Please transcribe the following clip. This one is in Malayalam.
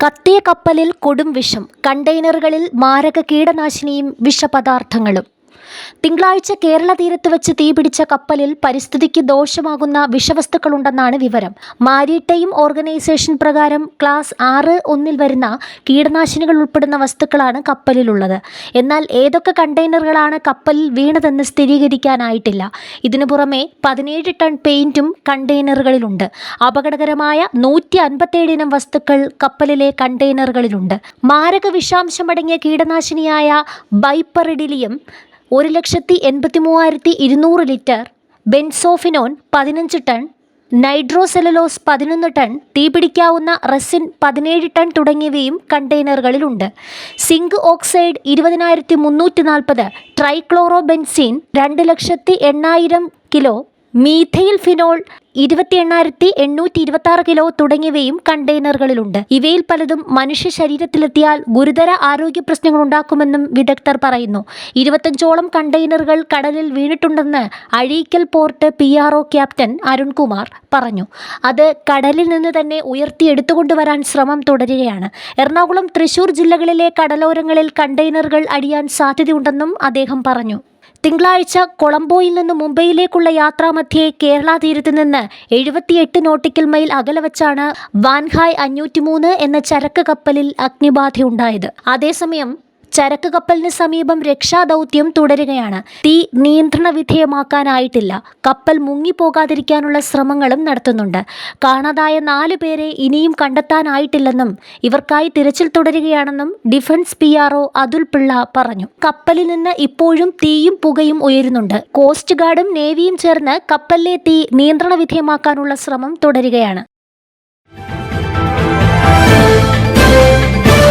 കത്തിയ കപ്പലിൽ കൊടും വിഷം കണ്ടെയ്നറുകളിൽ മാരക കീടനാശിനിയും വിഷപദാർത്ഥങ്ങളും. തിങ്കളാഴ്ച കേരള തീരത്ത് വെച്ച് തീപിടിച്ച കപ്പലിൽ പരിസ്ഥിതിക്ക് ദോഷമാകുന്ന വിഷവസ്തുക്കളുണ്ടെന്നാണ് വിവരം. മാരിടൈം ഓർഗനൈസേഷൻ പ്രകാരം ക്ലാസ് ആറ് ഒന്നിൽ വരുന്ന കീടനാശിനികൾ ഉൾപ്പെടുന്ന വസ്തുക്കളാണ് കപ്പലിലുള്ളത്. എന്നാൽ ഏതൊക്കെ കണ്ടെയ്നറുകളാണ് കപ്പലിൽ വീണതെന്ന് സ്ഥിരീകരിക്കാനായിട്ടില്ല. ഇതിനു പുറമെ പതിനേഴ് ടൺ പെയിന്റും കണ്ടെയ്നറുകളിലുണ്ട്. അപകടകരമായ നൂറ്റി അൻപത്തേഴിനം വസ്തുക്കൾ കപ്പലിലെ കണ്ടെയ്നറുകളിലുണ്ട്. മാരക വിഷാംശമടങ്ങിയ കീടനാശിനിയായ ബൈപ്പറിഡിലിയം ഒരു ലക്ഷത്തി എൺപത്തി മൂവായിരത്തി ഇരുന്നൂറ് ലിറ്റർ ബെൻസോഫിനോൺ പതിനഞ്ച് ടൺ നൈട്രോസെലലോസ് പതിനൊന്ന് ടൺ തീപിടിക്കാവുന്ന റെസിൻ പതിനേഴ് ടൺ തുടങ്ങിയവയും കണ്ടെയ്നറുകളിലുണ്ട്. സിങ്ക് ഓക്സൈഡ് ഇരുപതിനായിരത്തി മുന്നൂറ്റി നാൽപ്പത് ട്രൈക്ലോറോ ബെൻസീൻ രണ്ട് ലക്ഷത്തി എണ്ണായിരം കിലോ മീഥൈൽ ഫിനോൾ ഇരുപത്തി എണ്ണായിരത്തി എണ്ണൂറ്റി ഇരുപത്തി ആറ് കിലോ തുടങ്ങിയവയും കണ്ടെയ്നറുകളിലുണ്ട്. ഇവയിൽ പലതും മനുഷ്യ ശരീരത്തിലെത്തിയാൽ ഗുരുതര ആരോഗ്യ പ്രശ്നങ്ങൾ ഉണ്ടാക്കുമെന്നും വിദഗ്ധർ പറയുന്നു. ഇരുപത്തഞ്ചോളം കണ്ടെയ്നറുകൾ കടലിൽ വീണിട്ടുണ്ടെന്ന് Azhikkal port P R O captain Arunkumar പറഞ്ഞു. അത് കടലിൽ നിന്ന് തന്നെ ഉയർത്തിയെടുത്തുകൊണ്ടുവരാൻ ശ്രമം തുടരുകയാണ്. എറണാകുളം തൃശൂർ ജില്ലകളിലെ കടലോരങ്ങളിൽ കണ്ടെയ്നറുകൾ അടിയാൻ സാധ്യതയുണ്ടെന്നും അദ്ദേഹം പറഞ്ഞു. തിങ്കളാഴ്ച കൊളംബോയിൽ നിന്ന് മുംബൈയിലേക്കുള്ള യാത്രാമധ്യേ കേരള തീരത്ത് നിന്ന് എഴുപത്തിയെട്ട് നോട്ടിക്കൽ മൈൽ അകലെ വച്ചാണ് വാൻഹായ് അഞ്ഞൂറ്റിമൂന്ന് എന്ന ചരക്ക് കപ്പലിൽ അഗ്നിബാധയുണ്ടായത്. അതേസമയം ചരക്ക് കപ്പലിന് സമീപം രക്ഷാദൗത്യം തുടരുകയാണ്. തീ നിയന്ത്രണ വിധേയമാക്കാനായിട്ടില്ല കപ്പൽ മുങ്ങിപ്പോകാതിരിക്കാനുള്ള ശ്രമങ്ങളും നടത്തുന്നുണ്ട്. കാണാതായ നാലു പേരെ ഇനിയും കണ്ടെത്താനായിട്ടില്ലെന്നും ഇവർക്കായി തിരച്ചിൽ തുടരുകയാണെന്നും defence P R O Athul Pillai പറഞ്ഞു. കപ്പലിൽ നിന്ന് ഇപ്പോഴും തീയും പുകയും ഉയരുന്നുണ്ട്. കോസ്റ്റ് ഗാർഡും നേവിയും ചേർന്ന് കപ്പലിലെ തീ നിയന്ത്രണ വിധേയമാക്കാനുള്ള ശ്രമം തുടരുകയാണ്.